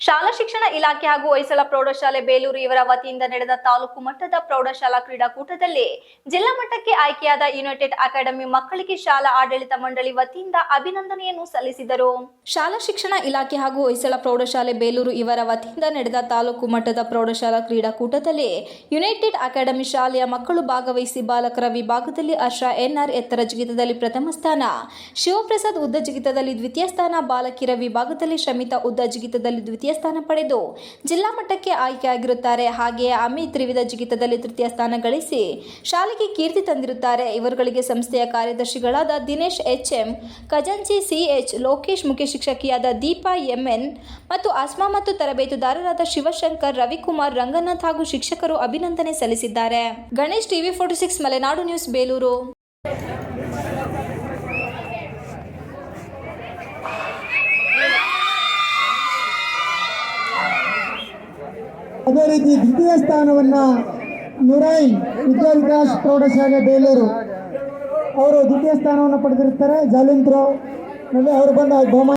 ಇಲಾಖೆ ಹಾಗೂ ಹೊಯ್ಸಳ ಪ್ರೌಢಶಾಲೆ ಬೇಲೂರು ಇವರ ವತಿಯಿಂದ ನಡೆದ ತಾಲೂಕು ಮಟ್ಟದ ಪ್ರೌಢಶಾಲಾ ಕ್ರೀಡಾಕೂಟದಲ್ಲಿ ಜಿಲ್ಲಾ ಮಟ್ಟಕ್ಕೆ ಆಯ್ಕೆಯಾದ ಯುನೈಟೆಡ್ ಅಕಾಡೆಮಿ ಮಕ್ಕಳಿಗೆ ಶಾಲಾ ಆಡಳಿತ ಮಂಡಳಿ ವತಿಯಿಂದ ಅಭಿನಂದನೆಯನ್ನು ಸಲ್ಲಿಸಿದರು. ಶಾಲಾ ಶಿಕ್ಷಣ ಇಲಾಖೆ ಹಾಗೂ ಹೊಯ್ಸಳ ಪ್ರೌಢಶಾಲೆ ಬೇಲೂರು ಇವರ ವತಿಯಿಂದ ನಡೆದ ತಾಲೂಕು ಮಟ್ಟದ ಪ್ರೌಢಶಾಲಾ ಕ್ರೀಡಾಕೂಟದಲ್ಲಿ ಯುನೈಟೆಡ್ ಅಕಾಡೆಮಿ ಶಾಲೆಯ ಮಕ್ಕಳು ಭಾಗವಹಿಸಿ ಬಾಲಕರ ವಿಭಾಗದಲ್ಲಿ ಹರ್ಷ ಎನ್ಆರ್ ಎತ್ತರ ಜಿಗಿತದಲ್ಲಿ ಪ್ರಥಮ ಸ್ಥಾನ, ಶಿವಪ್ರಸಾದ್ ಉದ್ದ ಜಿಗಿತದಲ್ಲಿ ದ್ವಿತೀಯ ಸ್ಥಾನ ಬಾಲಕಿಯರ ವಿಭಾಗದಲ್ಲಿ ಶಮಿತಾ ಉದ್ದ ಜಿಗಿತದಲ್ಲಿ ದ್ವಿತೀಯ ಸ್ಥಾನ ಪಡೆದು ಜಿಲ್ಲಾ ಮಟ್ಟಕ್ಕೆ ಆಯ್ಕೆಯಾಗಿರುತ್ತಾರೆ. ಹಾಗೆಯೇ ಅಮಿತ್ ತ್ರಿವಿಧ ಜಿಗಿತದಲ್ಲಿ ತೃತೀಯ ಸ್ಥಾನ ಗಳಿಸಿ ಶಾಲೆಗೆ ಕೀರ್ತಿ ತಂದಿರುತ್ತಾರೆ. ಇವರುಗಳಿಗೆ ಸಂಸ್ಥೆಯ ಕಾರ್ಯದರ್ಶಿಗಳಾದ ದಿನೇಶ್ ಎಚ್ಎಂ, ಖಜಾಂಚಿ ಸಿಎಚ್, ಲೋಕೇಶ್ ಮುಖ್ಯ ಶಿಕ್ಷಕಿಯಾದ ದೀಪಾ ಎಂಎನ್ ಮತ್ತು ಆಸ್ಮಾ ಮತ್ತು ತರಬೇತುದಾರರಾದ ಶಿವಶಂಕರ್, ರವಿಕುಮಾರ್, ರಂಗನಾಥ್ ಹಾಗೂ ಶಿಕ್ಷಕರು ಅಭಿನಂದನೆ ಸಲ್ಲಿಸಿದ್ದಾರೆ. Ganesh TV forty six, Malenadu news, Belur. ಅದೇ ರೀತಿ ದ್ವಿತೀಯ ಸ್ಥಾನವನ್ನ ನುರೈ ವಿದ್ಯಾವಿಕಾಸ್ ಪ್ರೌಢಶಾಲೆ ಬೇಲೂರು. ಅವರು ದ್ವಿತೀಯ ಸ್ಥಾನವನ್ನು ಪಡೆದಿರ್ತಾರೆ ಜಾಲಿಂತ್ರೋ ಅವರು ಬಂದ ಬಹುಮಾನ